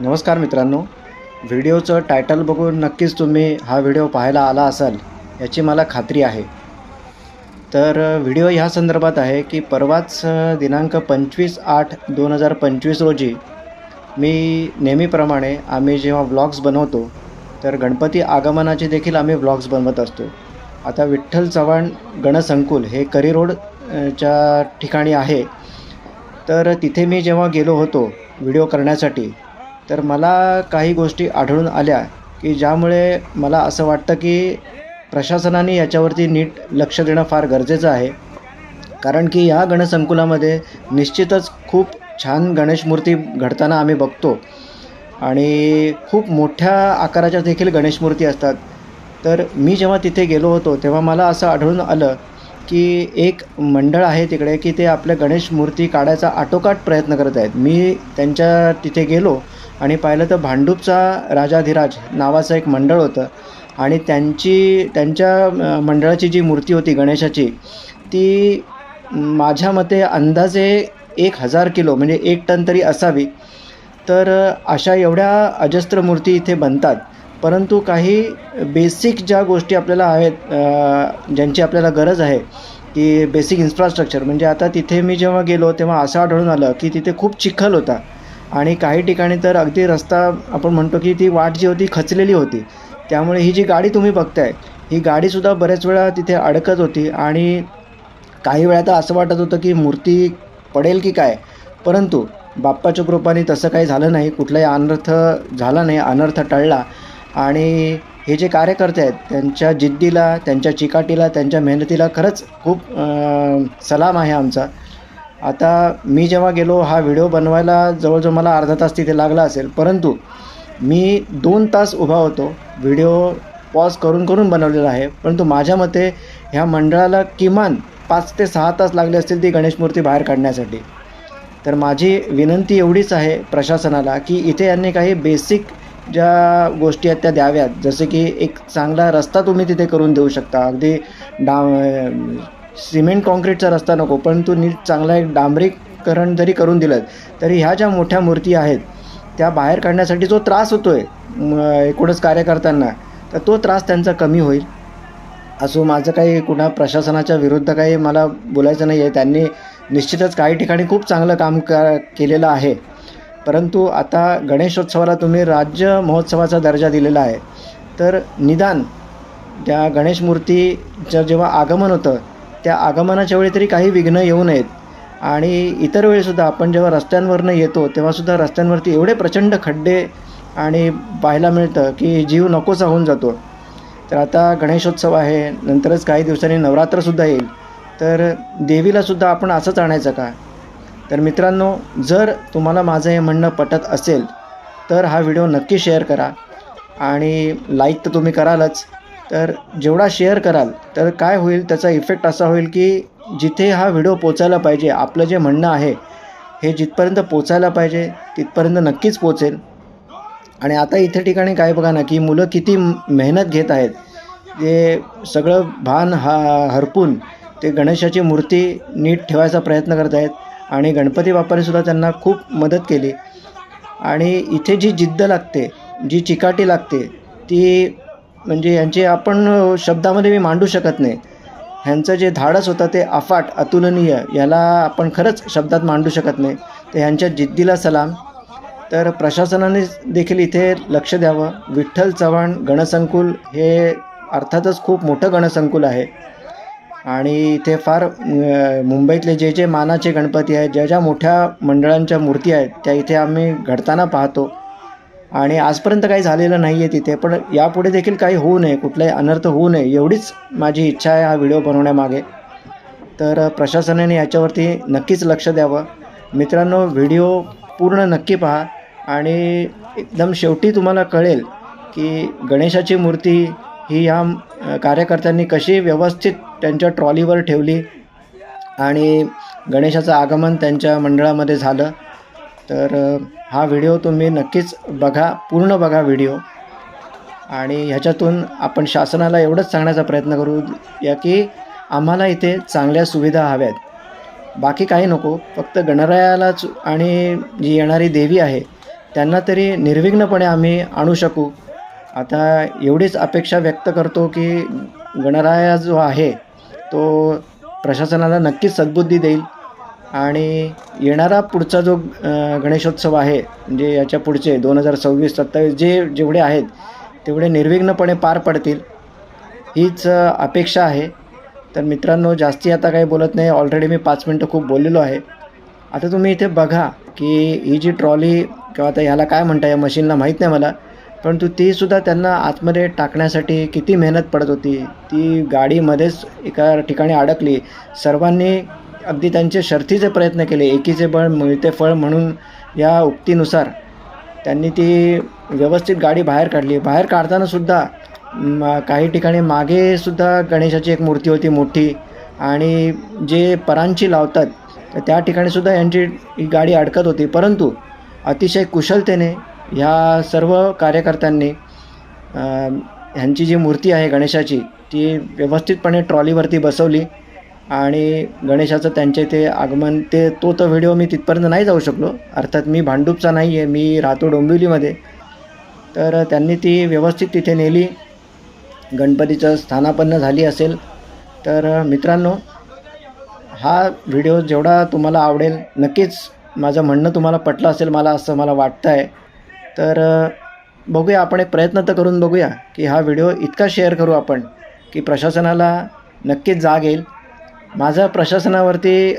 नमस्कार मित्रांनो. व्हिडिओचं टायटल बघून नक्कीच तुम्ही हा व्हिडिओ पाहायला आला असाल याची मला खात्री आहे. तर व्हिडिओ ह्या संदर्भात आहे की परवाच दिनांक पंचवीस आठ दोन हजार पंचवीस रोजी मी नेहमीप्रमाणे आम्ही जेव्हा व्लॉग्स बनवतो तर गणपती आगमनाचे देखील आम्ही व्लॉग्स बनवत असतो. आता विठ्ठल चव्हाण गणसंकुल हे करी रोडच्या ठिकाणी आहे. तर तिथे मी जेव्हा गेलो होतो व्हिडिओ करण्यासाठी तर मला काही गोष्टी आढळून आल्या की ज्यामुळे मला असं वाटतं की प्रशासनाने याच्यावरती नीट लक्ष देणं फार गरजेचं आहे. कारण की या गणसंकुलामध्ये निश्चितच खूप छान गणेश मूर्ती घडताना आम्ही बघतो. आणि खूप मोठ्या आकाराच्या देखील गणेश मूर्ती असतात. तर मी जेव्हा तिथे गेलो होतो तेव्हा मला असं आढळून आलं की एक मंडळ आहे तिकडे की ते आपल्या गणेश मूर्ती काढायचा आटोकाट प्रयत्न करत आहेत. मी त्यांच्या तिथे गेलो आणि पाहिलं तर भांडूपचा राजाधिराज नावाचं एक मंडळ होतं. आणि त्यांची त्यांच्या मंडळाची जी मूर्ती होती गणेशाची ती माझ्या मते अंदाजे एक हजार किलो म्हणजे एक टन तरी असावी. तर अशा एवढ्या अजस्त्र मूर्ती इथे बनतात. परंतु काही बेसिक ज्या गोष्टी आपल्याला आहेत ज्यांची आपल्याला गरज आहे की बेसिक इन्फ्रास्ट्रक्चर म्हणजे आता तिथे मी जेव्हा गेलो तेव्हा असं आढळून आलं की तिथे खूप चिखल होता. आणि काही ठिकाणी तर अगदी रस्ता आपण म्हणतो की ती वाट जी होती खचलेली होती. त्यामुळे ही जी गाडी तुम्ही बघताय ही गाडीसुद्धा बऱ्याच वेळा तिथे अडकत होती आणि काही वेळा तर असं वाटत होतं की मूर्ती पडेल की काय? परंतु बाप्पाच्या कृपाने तसं काही झालं नाही कुठलाही अनर्थ झाला नाही अनर्थ टळला. आणि हे जे कार्यकर्ते आहेत त्यांच्या जिद्दीला त्यांच्या चिकाटीला त्यांच्या मेहनतीला खरंच खूप सलाम आहे आमचा. आता मी जेव्हा गेलो हा व्हिडिओ बनवायला जवळजवळ मला अर्धा तास तिथे लागला असेल. परंतु मी दोन तास उभा होतो. व्हिडिओ पॉज करून करून बनवलेला आहे. परंतु माझ्या मते ह्या मंडळाला किमान पाच ते सहा तास लागले असतील ती गणेश मूर्ती बाहेर काढण्यासाठी. तर माझी विनंती एवढीच आहे प्रशासनाला की इथे यांनी काही बेसिक ज्या गोष्टी आहेत त्या द्याव्यात. जसे की एक चांगला रस्ता तुम्ही तिथे करून देऊ शकता. अगदी डा सिमेंट कॉन्क्रीटचा रस्ता नको परंतु नीट चांगला एक डांबरीकरण जरी करून दिलं तरी ह्या ज्या मोठ्या मूर्ती आहेत त्या बाहेर काढण्यासाठी जो त्रास होतो आहे एकूणच कार्यकर्त्यांना तर तो त्रास त्यांचा कमी होईल. असो माझं काही कुणा प्रशासनाच्या विरुद्ध काही मला बोलायचं नाही आहे त्यांनी निश्चितच काही ठिकाणी खूप चांगलं काम का केलेलं आहे. परंतु आता गणेशोत्सवाला तुम्ही राज्य महोत्सवाचा दर्जा दिलेला आहे. तर निदान त्या गणेश मूर्तीचं जेव्हा आगमन होतं त्या आगमनाच्या वेळी तरी काही विघ्न येऊ नयेत. आणि इतर वेळीसुद्धा आपण जेव्हा रस्त्यांवरनं येतो तेव्हासुद्धा रस्त्यांवरती एवढे प्रचंड खड्डे आणि पाहायला मिळतं की जीव नकोसा होऊन जातो. तर आता गणेशोत्सव आहे नंतरच काही दिवसांनी नवरात्रसुद्धा येईल. तर देवीलासुद्धा आपण असंच आणायचं का? तर मित्रांनो जर तुम्हाला माझं हे म्हणणं पटत असेल तर हा व्हिडिओ नक्की शेअर करा. आणि लाईक तर तुम्ही करालच. तर जेवढा शेअर कराल तर काय होईल त्याचा इफेक्ट असा होईल की जिथे हा व्हिडिओ पोचायला पाहिजे आपलं जे म्हणणं आहे हे जिथपर्यंत पोचायला पाहिजे तिथपर्यंत नक्कीच पोचेल. आणि आता इथे ठिकाणी काय बघा ना की मुलं किती मेहनत घेत आहेत. ते सगळं भान हा हरपून ते गणेशाची मूर्ती नीट ठेवायचा प्रयत्न करत आहेत. आणि गणपती बाप्पानेसुद्धा त्यांना खूप मदत केली. आणि इथे जी जिद्द लागते जी चिकाटी लागते ती म्हणजे यांचे आपण शब्दामध्ये मी मांडू शकत नाही. ह्यांचं जे धाडस होतं ते अफाट अतुलनीय याला आपण खरंच शब्दात मांडू शकत नाही. तर ह्यांच्या जिद्दीला सलाम. तर प्रशासनाने देखील इथे लक्ष द्यावं. विठ्ठल चव्हाण गणसंकुल हे अर्थातच खूप मोठं गणसंकुल आहे. आणि इथे फार मुंबईतले जे जे मानाचे गणपती आहेत ज्या ज्या मोठ्या मंडळांच्या मूर्ती आहेत त्या इथे आम्ही घडताना पाहतो. आणि आजपर्यंत काही झालेलं नाही आहे तिथे पण यापुढे देखील काही होऊ नये कुठलाही अनर्थ होऊ नये एवढीच माझी इच्छा आहे हा व्हिडिओ बनवण्यामागे. तर प्रशासनाने याच्यावरती नक्कीच लक्ष द्यावं. मित्रांनो व्हिडिओ पूर्ण नक्की पहा आणि एकदम शेवटी तुम्हाला कळेल की गणेशाची मूर्ती ही या कार्यकर्त्यांनी कशी व्यवस्थित त्यांच्या ट्रॉलीवर ठेवली आणि गणेशाचं आगमन त्यांच्या मंडळामध्ये झालं. तर हा व्हिडिओ तुम्ही नक्कीच बघा पूर्ण बघा व्हिडिओ. आणि ह्याच्यातून आपण शासनाला एवढंच सांगण्याचा प्रयत्न करू या की आम्हाला इथे चांगल्या सुविधा हव्यात. बाकी काही नको फक्त गणरायालाच आणि जी येणारी देवी आहे त्यांना तरी निर्विघ्नपणे आम्ही आणू शकू. आता एवढीच अपेक्षा व्यक्त करतो की गणराया जो आहे तो प्रशासनाला नक्कीच सद्बुद्धी देईल. आणि येणारा पुढचा जो गणेशोत्सव आहे म्हणजे याच्या पुढचे दोन हजार सव्वीस सत्तावीस जे जेवढे आहेत तेवढे निर्विघ्नपणे पार पडतील हीच अपेक्षा आहे. तर मित्रांनो जास्ती आता काही बोलत नाही ऑलरेडी मी पाच मिनटं खूप बोललेलो आहे. आता तुम्ही इथे बघा की ही जी ट्रॉली किंवा आता ह्याला काय म्हणता या मशीनला माहीत नाही मला परंतु तीसुद्धा त्यांना आतमध्ये टाकण्यासाठी किती मेहनत पडत होती. ती गाडीमध्येच एका ठिकाणी अडकली. सर्वांनी अगदी त्यांचे शर्थीचे प्रयत्न केले एकीचे बळ मिळते फळ म्हणून या उक्तीनुसार त्यांनी ती व्यवस्थित गाडी बाहेर काढली. बाहेर काढतानासुद्धा काही ठिकाणी मागे सुद्धा गणेशाची एक मूर्ती होती मोठी आणि जे परांची लावतात तर त्या ठिकाणीसुद्धा यांची ही गाडी अडकत होती. परंतु अतिशय कुशलतेने ह्या सर्व कार्यकर्त्यांनी ह्यांची जी मूर्ती आहे गणेशाची ती व्यवस्थितपणे ट्रॉलीवरती बसवली. आणि गणेशाचं त्यांच्या इथे आगमन ते तो तर व्हिडिओ मी तिथपर्यंत नाही जाऊ शकलो. अर्थात मी भांडूपचा नाही आहे मी राहतो डोंबिवलीमध्ये. तर त्यांनी ती व्यवस्थित तिथे नेली. गणपतीचं स्थानापन्न झाली असेल. तर मित्रांनो हा व्हिडिओ जेवढा तुम्हाला आवडेल नक्कीच माझं म्हणणं तुम्हाला पटलं असेल मला असं मला वाटतं आहे तर बघूया आपण एक प्रयत्न तर करून बघूया की हा व्हिडिओ इतका शेअर करू आपण की प्रशासनाला नक्कीच जाग येईल. माझा प्रशासनावरती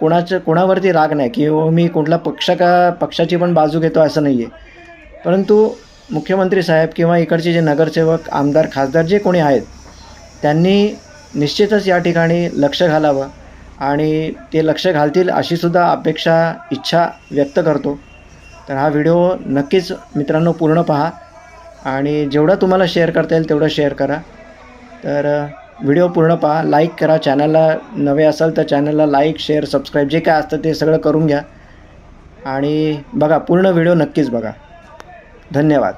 कोणाचं कोणावरती राग नाही किंवा हो, मी कुठला पक्ष का पक्षाची पण बाजू घेतो असं नाही आहे परंतु मुख्यमंत्री साहेब किंवा इकडचे जे नगरसेवक आमदार खासदार जे कोणी आहेत त्यांनी निश्चितच या ठिकाणी लक्ष घालावं आणि ते लक्ष घालतील अशीसुद्धा अपेक्षा इच्छा व्यक्त करतो. तर हा व्हिडिओ नक्कीच मित्रांनो पूर्ण पहा आणि जेवढा तुम्हाला शेअर करता येईल तेवढं शेअर करा. तर व्हिडिओ पूर्ण पहा लाईक करा. चॅनलला नवे असाल तर चॅनलला लाईक शेअर सबस्क्राईब जे काय असतं ते सगळं करून घ्या. आणि बघा पूर्ण व्हिडिओ नक्कीच बघा. धन्यवाद.